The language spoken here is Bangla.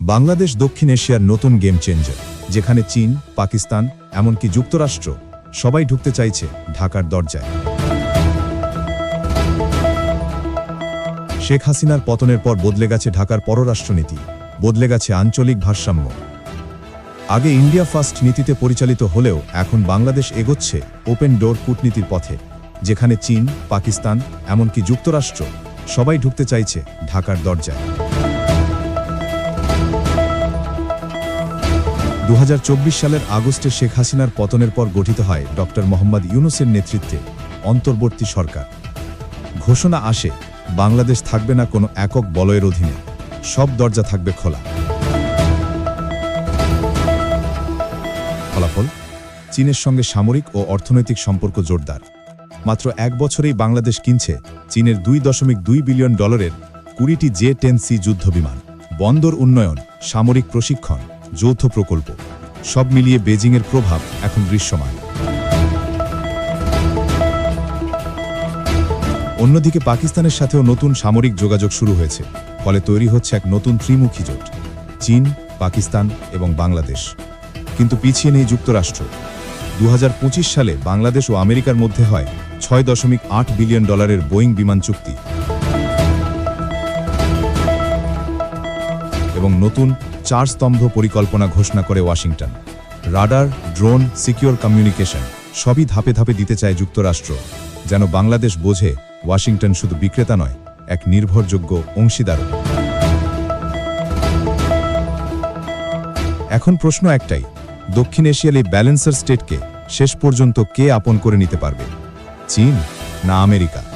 বাংলাদেশ দক্ষিণ এশিয়ার নতুন গেম চেঞ্জার, যেখানে চীন, পাকিস্তান, এমনকি যুক্তরাষ্ট্র সবাই ঢুকতে চাইছে ঢাকার দরজায়। শেখ হাসিনার পতনের পর বদলে গেছে ঢাকার পররাষ্ট্রনীতি, বদলে গেছে আঞ্চলিক ভারসাম্য। আগে ইন্ডিয়া ফার্স্ট নীতিতে পরিচালিত হলেও এখন বাংলাদেশ এগোচ্ছে ওপেন ডোর কূটনীতির পথে, যেখানে চীন, পাকিস্তান, এমনকি যুক্তরাষ্ট্র সবাই ঢুকতে চাইছে ঢাকার দরজায়। দু হাজার চব্বিশ সালের আগস্টে শেখ হাসিনার পতনের পর গঠিত হয় ড. মোহাম্মদ ইউনুসের নেতৃত্বে অন্তর্বর্তী সরকার। ঘোষণা আসে, বাংলাদেশ থাকবে না কোনো একক বলয়ের অধীনে, সব দরজা থাকবে খোলা। ফলাফল, চীনের সঙ্গে সামরিক ও অর্থনৈতিক সম্পর্ক জোরদার। মাত্র এক বছরেই বাংলাদেশ কিনছে চীনের দুই দশমিক দুই বিলিয়ন ডলারের কুড়িটি জে টেন সি যুদ্ধবিমান। বন্দর উন্নয়ন, সামরিক প্রশিক্ষণ। যৌথ প্রকল্প। সব মিলিয়ে বেজিংয়ের প্রভাব এখন দৃশ্যমান। অন্যদিকে পাকিস্তানের সাথেও নতুন সামরিক যোগাযোগ শুরু হয়েছে, ফলে তৈরি হচ্ছে এক নতুন ত্রিমুখী জোট, চীন, পাকিস্তান এবং বাংলাদেশ। কিন্তু পিছিয়ে নেই যুক্তরাষ্ট্র। দু হাজার পঁচিশ সালে বাংলাদেশ ও আমেরিকার মধ্যে হয় ছয় দশমিক আট বিলিয়ন ডলারের বোয়িং বিমান চুক্তি। এবং নতুন চার স্তম্ভ পরিকল্পনা ঘোষণা করে Washington. Radar, drone, secure communication, সবই ধাপে ধাপে দিতে চায় যুক্তরাষ্ট্র, যেন বাংলাদেশ বোঝে ওয়াশিংটন শুধু বিক্রেতা নয়, এক নির্ভরযোগ্য অংশীদারও। এখন প্রশ্ন একটাই, দক্ষিণ এশিয়ার এই ব্যালেন্সার স্টেটকে শেষ পর্যন্ত কে আপন করে নিতে পারবে? চীন না আমেরিকা?